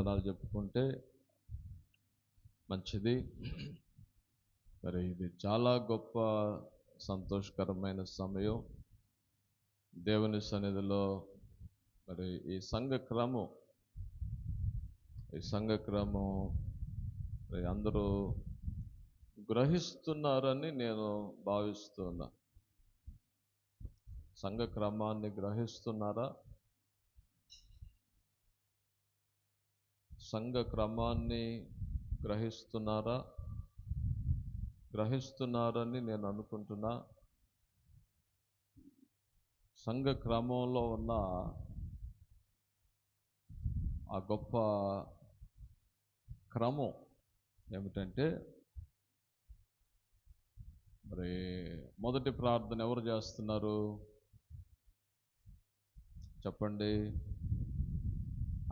వందనాలు చెప్పుకుంటే మంచిది. మరి ఇది చాలా గొప్ప సంతోషకరమైన సమయం. దేవుని సన్నిధిలో మరి ఈ సంఘ క్రమం ఈ సంఘ క్రమం మరి అందరూ గ్రహిస్తున్నారని నేను భావిస్తున్నా. సంఘ క్రమాన్ని గ్రహిస్తున్నారా? సంఘ క్రమాన్ని గ్రహిస్తున్నారా? గ్రహిస్తున్నారని నేను అనుకుంటున్నా. సంఘ క్రమంలో ఉన్న ఆ గొప్ప క్రమం ఏమిటంటే మరి మొదటి ప్రార్థన ఎవరు చేస్తున్నారు? చెప్పండి.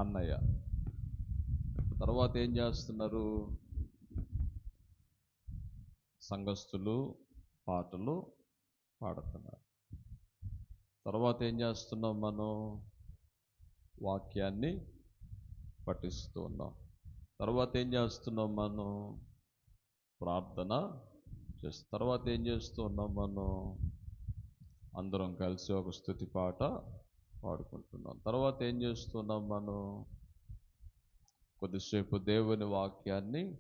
అన్నయ్య. తర్వాత ఏం చేస్తున్నారు? సంఘస్థులు పాటలు పాడుతున్నారు. తర్వాత ఏం చేస్తున్నాం మనం? వాక్యాన్ని పఠిస్తూ ఉన్నాం. తర్వాత ఏం చేస్తున్నాం మనం? ప్రార్థన చేస్తు తర్వాత ఏం చేస్తూ ఉన్నాం మనం? అందరం కలిసి ఒక స్థుతి పాట పాడుకుంటున్నాం. తర్వాత ఏం చేస్తున్నాం మనం? కొద్దిసేపు దేవుని వాక్యాన్ని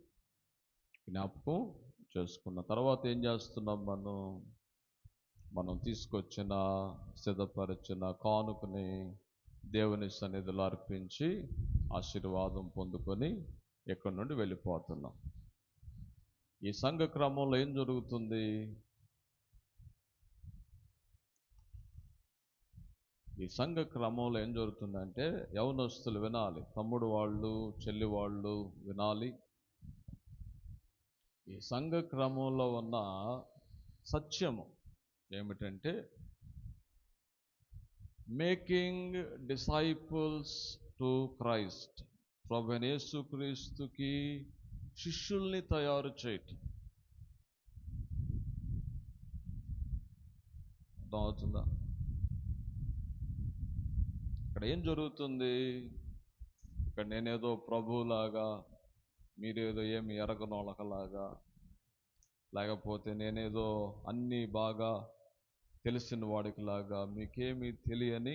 జ్ఞాపకం చేసుకున్న తర్వాత ఏం చేస్తున్నాం మనం? మనం తీసుకొచ్చిన సిద్ధపరిచిన కానుకని దేవుని సన్నిధిలో అర్పించి ఆశీర్వాదం పొందుకొని ఎక్కడి నుండి వెళ్ళిపోతున్నాం? ఈ సంఘ క్రమంలో ఏం జరుగుతుంది? ఈ సంఘ క్రమంలో ఏం జరుగుతుందంటే యవనస్తులు వినాలి. తమ్ముడు వాళ్ళు చెల్లి వాళ్ళు వినాలి. ఈ సంఘ క్రమంలో ఉన్న సత్యము ఏమిటంటే మేకింగ్ డిసైపుల్స్ టు క్రైస్ట్. ప్రభు యేసుక్రీస్తుకి శిష్యుల్ని తయారు చేయటం. అర్థమవుతుందా? ఇక్కడ ఏం జరుగుతుంది? ఇక్కడ నేనేదో ప్రభువులాగా మీరేదో ఏమి ఎరగనోళ్ళకలాగా లేకపోతే నేనేదో అన్నీ బాగా తెలిసిన వాడికిలాగా మీకేమీ తెలియని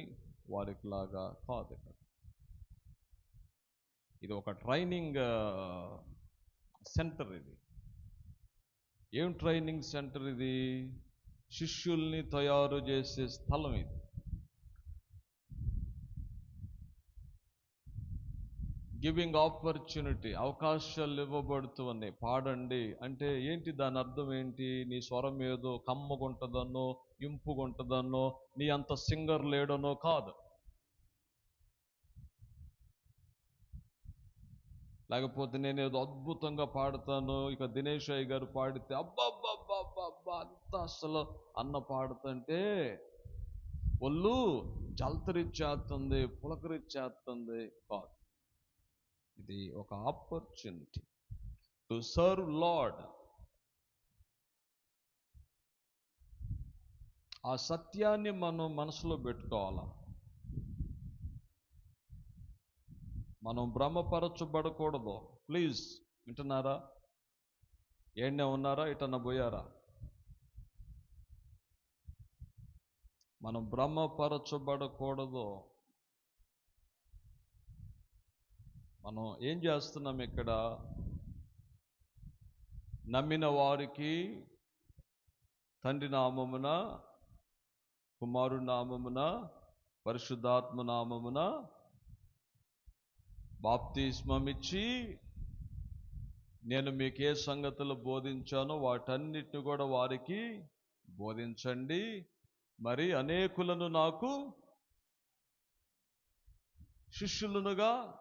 వాడికిలాగా కాదు ఇక్కడ. ఇది ఒక ట్రైనింగ్ సెంటర్ ఇది. ఏం ట్రైనింగ్ సెంటర్ ఇది? శిష్యుల్ని తయారు చేసే స్థలం ఇది. గివింగ్ ఆపర్చునిటీ అవకాశాలు ఇవ్వబడుతూ ఉన్నాయి పాడండి. అంటే ఏంటి దాని అర్థం ఏంటి? నీ స్వరం ఏదో కమ్మగుంటుందనో ఇంపుగుంటుందనో నీ అంత సింగర్ లేడనో కాదు. లేకపోతే నేను ఏదో అద్భుతంగా పాడతాను ఇక దినేష్ అయ్య గారు పాడితే అబ్బా అంత అసలు అన్న పాడుతుంటే ఒళ్ళు జల్తరిచ్చేస్తుంది పులకరిచ్చేస్తుంది. కాదు. ఇది ఒక ఆపర్చునిటీ టు సర్వ్ లాడ్ ఆ సత్యాన్ని మనం మనసులో పెట్టుకోవాలా? మనం భ్రమపరచబడకూడదు. ప్లీజ్ వింటున్నారా? ఏండే ఉన్నారా? ఇటన్న పోయారా? మనం భ్రమపరచబడకూడదు. మనం ఏం చేస్తున్నాం ఇక్కడ? నమ్మిన వారికి తండ్రి నామమున కుమారు నామమున పరిశుద్ధాత్మ నామమున బాప్తిస్మమిచ్చి నేను మీకు ఏ సంగతులు బోధించానో వాటన్నిటిని కూడా వారికి బోధించండి. మరి అనేకులను నాకు శిష్యులనుగా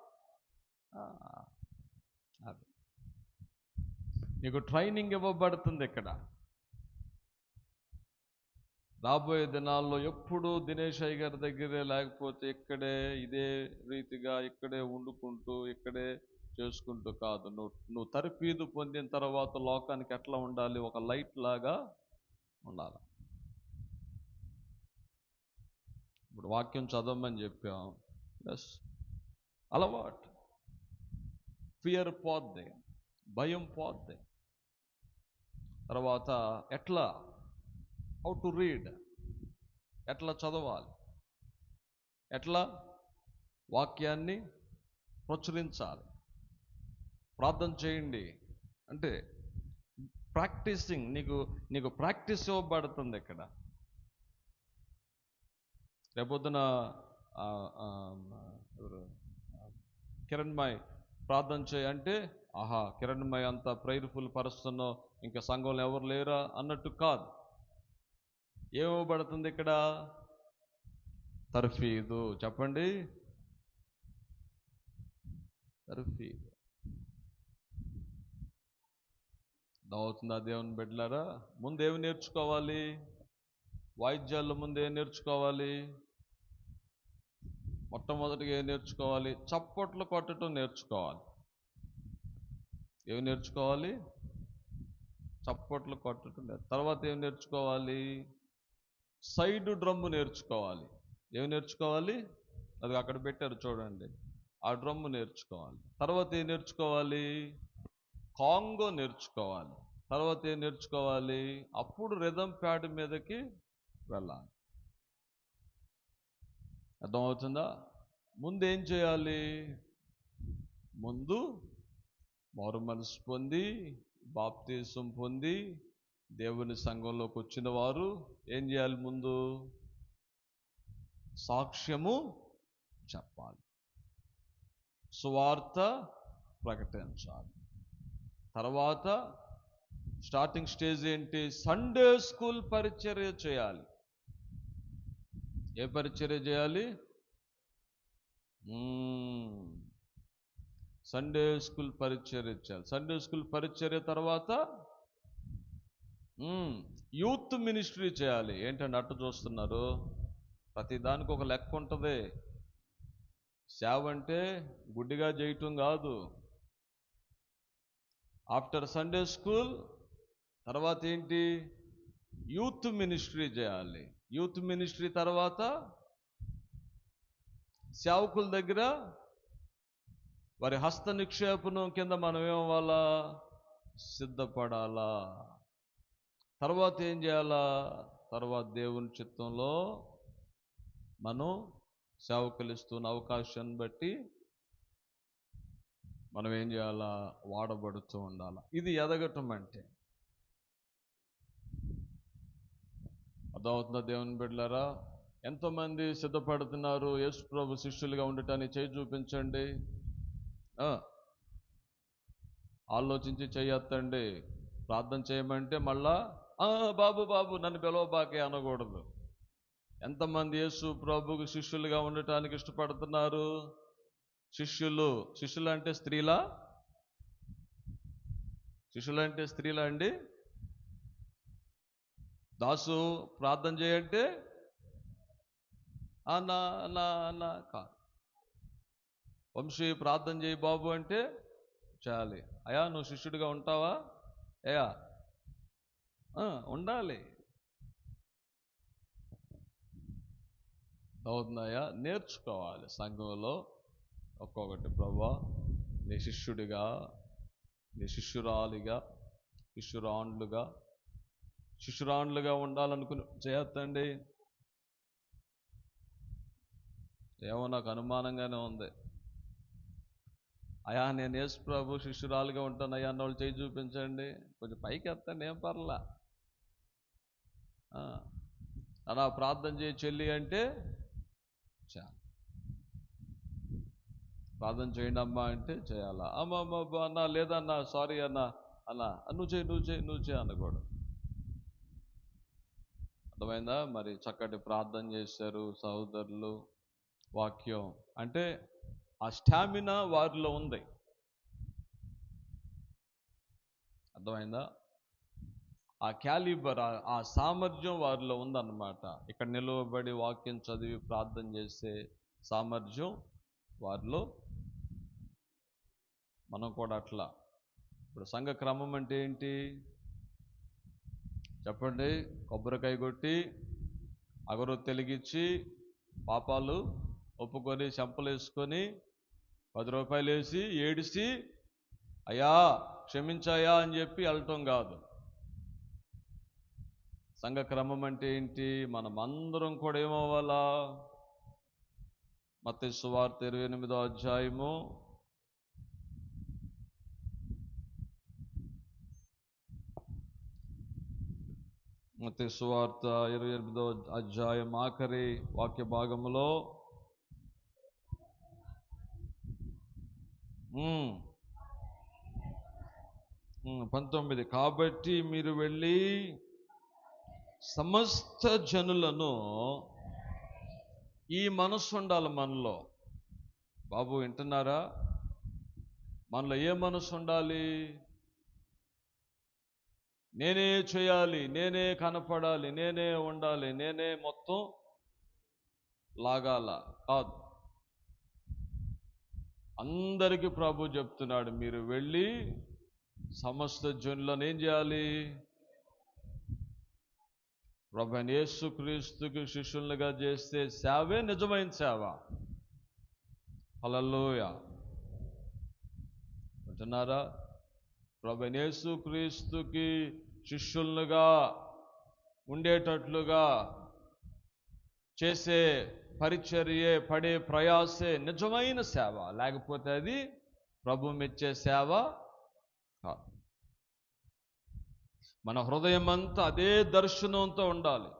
అది. నీకు ట్రైనింగ్ ఇవ్వబడుతుంది ఇక్కడ. రాబోయే దినాల్లో ఎప్పుడూ దినేష్ అయ్య గారి దగ్గరే లేకపోతే ఇక్కడే ఇదే రీతిగా ఇక్కడే వండుకుంటూ ఇక్కడే చేసుకుంటూ కాదు. నువ్వు నువ్వు తరపీదు పొందిన తర్వాత లోకానికి ఎట్లా ఉండాలి? ఒక లైట్ లాగా ఉండాలి. ఇప్పుడు వాక్యం చదవమని చెప్పాం. ఎస్ అలవాటు. ఫియర్ పోద్ది భయం పోద్ది తర్వాత ఎట్లా? హౌ టు రీడ్ ఎట్లా చదవాలి? ఎట్లా? వాక్యాన్ని ప్రచురించాలి. ప్రార్థన చేయండి. అంటే ప్రాక్టీసింగ్ నీకు నీకు ప్రాక్టీస్ ఇవ్వబడుతుంది ఇక్కడ. రేపొద్దున ఎవరు? కిరణ్ మాయ్ ప్రార్థన చేయి అంటే ఆహా కిరణ్మయ్ అంత ప్రైర్ఫుల్ పరుస్తున్నో ఇంకా సంఘంలో ఎవరు లేరా? అన్నట్టు కాదు. ఏమవబడుతుంది ఇక్కడ? తర్ఫీదు. చెప్పండి. తర్ఫీదు. అవుతుందా దేవుని బిడ్డలారా? ముందు ఏమి నేర్చుకోవాలి? వాయిద్యాల్లో ముందు ఏం నేర్చుకోవాలి? మొట్టమొదటిగా ఏం నేర్చుకోవాలి? చప్పట్లు కొట్టడం నేర్చుకోవాలి. ఏమి నేర్చుకోవాలి? చప్పట్లు కొట్టడం తర్వాత ఏం నేర్చుకోవాలి? సైడ్ డ్రమ్ము నేర్చుకోవాలి. ఏమి నేర్చుకోవాలి? అది అక్కడ పెట్టారు చూడండి. ఆ డ్రమ్ము నేర్చుకోవాలి. తర్వాత ఏం నేర్చుకోవాలి? కాంగో నేర్చుకోవాలి. తర్వాత ఏం నేర్చుకోవాలి? అప్పుడు రిధం ప్యాడ్ మీదకి వెళ్ళాలి. అర్థమవుతుందా? ముందు ఏం చేయాలి? ముందు మారు మనసు పొంది బాప్తీసం పొంది దేవుని సంఘంలోకి వచ్చిన వారు ఏం చేయాలి ముందు? సాక్ష్యము చెప్పాలి. సువార్త ప్రకటించాలి. తర్వాత స్టార్టింగ్ స్టేజ్ ఏంటి? సండే స్కూల్ పరిచర్య చేయాలి. ఏ పరిచర్య చేయాలి? సండే స్కూల్ పరిచర్య చేయాలి. సండే స్కూల్ పరిచర్య తర్వాత యూత్ మినిస్ట్రీ చేయాలి. ఏంటంటే అట్టు చూస్తున్నారు? ప్రతి దానికి ఒక లెక్క ఉంటుంది. సేవ అంటే గుడ్డిగా చేయటం కాదు. ఆఫ్టర్ సండే స్కూల్ తర్వాత ఏంటి? యూత్ మినిస్ట్రీ చేయాలి. యూత్ మినిస్ట్రీ తర్వాత సేవకుల దగ్గర వారి హస్త నిక్షేపణం కింద మనం ఏమవ్వాలా? సిద్ధపడాలా? తర్వాత ఏం చేయాలా? తర్వాత దేవుని చిత్తంలో మనం సేవకులు ఇస్తున్న అవకాశాన్ని బట్టి మనం ఏం చేయాలా? వాడబడుతూ ఉండాలా. ఇది ఎదగటం అంటే అర్థమవుతుందా దేవుని బిడ్డలారా ఎంతోమంది సిద్ధపడుతున్నారు యేసు ప్రభు శిష్యులుగా ఉండటానికి చేయి చూపించండి. ఆలోచించి చేయొత్తండి. ప్రార్థన చేయమంటే మళ్ళా బాబు బాబు నన్ను పిలవబాకే అనకూడదు. ఎంతమంది యేసు ప్రభుకు శిష్యులుగా ఉండటానికి ఇష్టపడుతున్నారు? శిష్యులు శిష్యులు అంటే స్త్రీలా? శిష్యులంటే స్త్రీలా అండి? దాసు ప్రార్థన చేయంటే అన్నా అన్నా అన్నా కాదు వంశీ ప్రార్థన చేయి బాబు అంటే చాలి అయా నువ్వు శిష్యుడిగా ఉంటావా? అయా ఆ, ఉండాలి. అవుతున్నాయా? నేర్చుకోవాలి సంఘంలో. ఒక్కొక్కటి ప్రభా నీ శిష్యుడిగా నీ శిష్యురాలిగా శిష్యురాండ్లుగా శిష్యురాండ్లుగా ఉండాలనుకుని చేయొద్దండి ఏమో నాకు అనుమానంగానే ఉంది. అయా నేను యేసు ప్రభు శిష్యురాలుగా ఉంటాను. అయ్యా అన్న వాళ్ళు చేయి చూపించండి. కొంచెం పైకి ఎత్తండి ఏం పర్లా? అలా ప్రార్థన చేయి చెల్లి అంటే చా. ప్రార్థన చేయండి అమ్మా అంటే చేయాలా? అమ్మ అమ్మ అబ్బా, అన్న లేదన్నా సారీ అన్న అన్న నువ్వు చేయి నువ్వు చేయి నువ్వు చేయి అనకూడదు అర్థమైందా? మరి చక్కటి ప్రార్థన చేశారు సహోదరులు వాక్యం. అంటే ఆ స్టామినా వారిలో ఉంది. అర్థమైందా? ఆ క్యాలిబర్ ఆ- సామర్థ్యం వారిలో ఉందన్నమాట. ఇక్కడ నిలువబడి వాక్యం చదివి ప్రార్థన చేసే సామర్థ్యం వారిలో మనం కూడా అట్లా. ఇప్పుడు సంఘ క్రమం అంటే ఏంటి? చెప్పండి. కొబ్బరికాయ కొట్టి అగరు తెలిగిచ్చి పాపాలు ఒప్పుకొని చెంపలు వేసుకొని పది రూపాయలు వేసి ఏడిసి అయ్యా క్షమించాయా అని చెప్పి వెళ్ళటం కాదు. సంఘక్రమం అంటే ఏంటి? మనం అందరం కూడా ఏమవ్వాలా? మత సువార్త ఇరవై ఎనిమిదో అధ్యాయము మత సువార్త ఇరవై ఎనిమిదో అధ్యాయం ఆఖరి వాక్య భాగంలో పంతొమ్మిది. కాబట్టి మీరు వెళ్ళి సమస్త జనులను ఈ మనస్సు ఉండాలి మనలో. బాబు వింటున్నారా? మనలో ఏ మనసు ఉండాలి? నేనే చేయాలి నేనే కనపడాలి నేనే ఉండాలి నేనే మొత్తం లాగాల. కాదు. అందరికీ ప్రభు చెప్తున్నాడు మీరు వెళ్ళి సమస్త జనులను ఏం చేయాలి? ప్రభు యేసుక్రీస్తుకి శిష్యులుగా చేస్తే సేవే నిజమైన సేవ. అలలోయ అంటున్నారా ప్రభు యేసు క్రీస్తుకి శిష్యులుగా ఉండేటట్లుగా చేసే పరిచర్యే పడే ప్రయాసే నిజమైన సేవ. లేకపోతే అది ప్రభు మెచ్చే సేవ కాదు. మన హృదయం అంతా అదే దర్శనంతో ఉండాలి.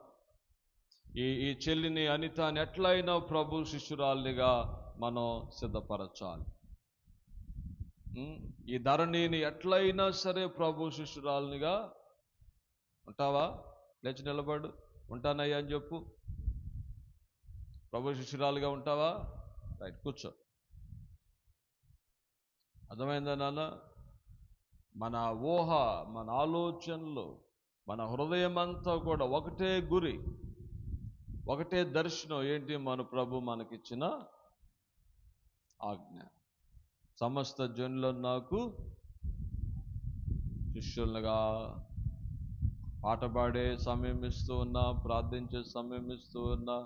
ఈ ఈ చెల్లిని అనితాని ఎట్లయినా ప్రభు శిష్యురాలిగా మనం సిద్ధపరచాలి. ఈ ధరణిని ఎట్లయినా సరే ప్రభు శిష్యురాలినిగా ఉంటావా? లేచి నిలబడు. ఉంటానయ్యా అని చెప్పు. ప్రభు శిష్యురాలుగా ఉంటావా? రైట్ కూర్చో. అర్థమైందా నాన్న? మన ఊహ మన ఆలోచనలు మన హృదయం అంతా కూడా ఒకటే గురి ఒకటే దర్శనం ఏంటి? మన ప్రభు మనకిచ్చిన ఆజ్ఞ. సమస్త జనులు నాకు శిష్యులుగా పాట పాడే సమయం ఇస్తూ ఉన్నా ప్రార్థించే సమయం ఇస్తూ ఉన్నా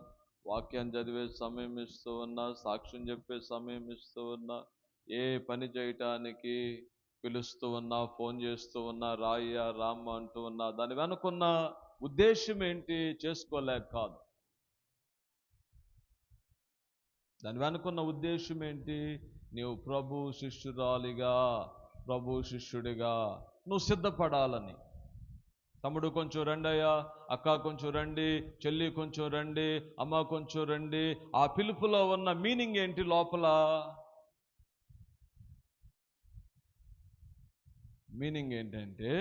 వాక్యాన్ని చదివే సమయం ఇస్తూ ఉన్నా సాక్ష్యం చెప్పే సమయం ఇస్తూ ఉన్నా ఏ పని చేయటానికి పిలుస్తూ ఉన్నా ఫోన్ చేస్తూ ఉన్నా రాయ్యా రామ్మ అంటూ ఉన్నా దాని వెనుకున్న ఉద్దేశం ఏంటి చేసుకోలేక కాదు. దాని వెనుకున్న ఉద్దేశం ఏంటి? నీవు ప్రభు శిష్యురాలిగా ప్రభు శిష్యుడిగా నువ్వు సిద్ధపడాలని. తమ్ముడు కొంచెం రండయ్యా అక్క కొంచెం రండి చెల్లి కొంచెం రండి అమ్మ కొంచెం రండి ఆ పిలుపులో ఉన్న మీనింగ్ ఏంటి లోపల? మీనింగ్ ఏంటంటే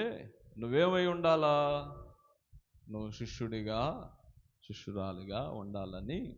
నువ్వేమై ఉండాలా? నువ్వు శిష్యుడిగా శిష్యురాలిగా ఉండాలని.